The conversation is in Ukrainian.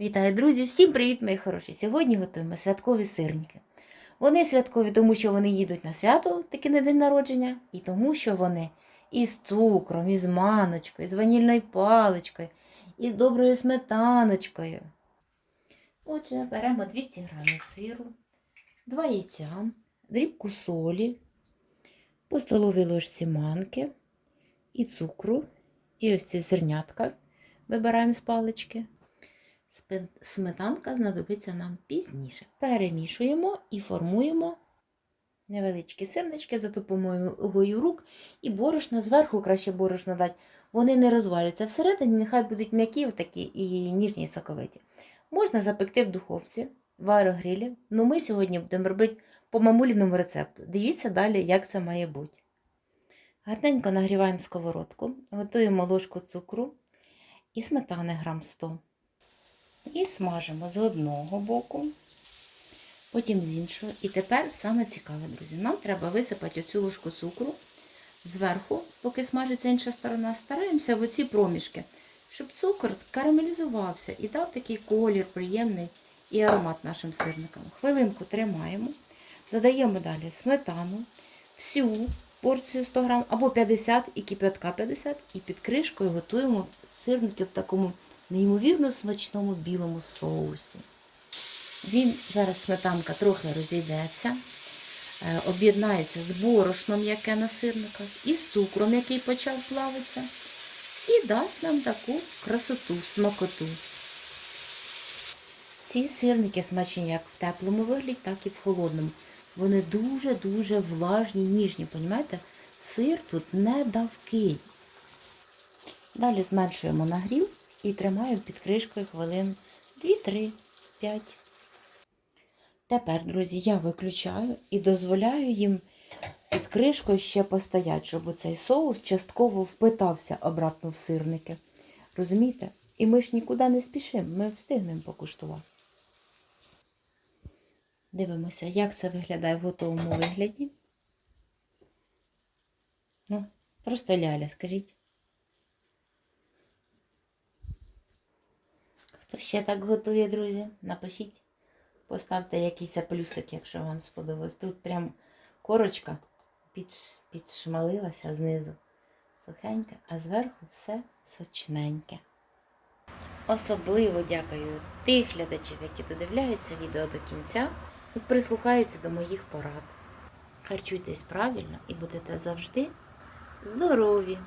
Вітаю, друзі! Всім привіт, мої хороші! Сьогодні готуємо святкові сирники. Вони святкові, тому що вони їдуть на свято, таки на день народження, і тому, що вони із цукром, із маночкою, з ванільною паличкою, із доброю сметаночкою. Отже, беремо 200 г сиру, 2 яйця, дрібку солі, по столовій ложці манки і цукру, і ось ці зернятка вибираємо з палички. Сметанка знадобиться нам пізніше. Перемішуємо і формуємо невеличкі сирнички за допомогою рук і борошна зверху краще борошно дати. Вони не розваляться всередині, нехай будуть м'які такі і ніжні соковиті. Можна запекти в духовці, в аерогрилі. Ну ми сьогодні будемо робити по мамуліному рецепту. Дивіться далі, як це має бути. Гарненько нагріваємо сковородку, готуємо ложку цукру і сметани грам 100. І смажимо з одного боку, потім з іншого. І тепер саме цікаве, друзі. Нам треба висипати оцю ложку цукру зверху, поки смажиться інша сторона. Стараємося в оці проміжки, щоб цукор карамелізувався і дав такий колір приємний і аромат нашим сирникам. Хвилинку тримаємо, додаємо далі сметану, всю порцію 100 грам або 50 і кип'ятка 50, і під кришкою готуємо сирники в такому неймовірно смачному білому соусі. Він зараз сметанка трохи розійдеться, е, об'єднається з борошном, яке на сирниках, і з цукром, який почав плавитися, і дасть нам таку красоту, смакоту. Ці сирники смачні як в теплому вигляді, так і в холодному. Вони дуже-дуже влажні, ніжні, понімаєте? Сир тут не давкий. Далі зменшуємо нагрів і тримаємо під кришкою хвилин 2-3-5. Тепер, друзі, я виключаю і дозволяю їм під кришкою ще постояти, щоб цей соус частково впитався обратно в сирники. Розумієте? І ми ж нікуди не спішимо, ми встигнемо покуштувати. Дивимося, як це виглядає в готовому вигляді. Ну, просто ляля, скажіть. Хто ще так готує, друзі? Напишіть, поставте якийсь плюсик, якщо вам сподобалось. Тут прям корочка під, підшмалилася знизу. Сухенька, а зверху все сочненьке. Особливо дякую тих глядачів, які додивляються відео до кінця і прислухаються до моїх порад. Харчуйтесь правильно і будете завжди здорові!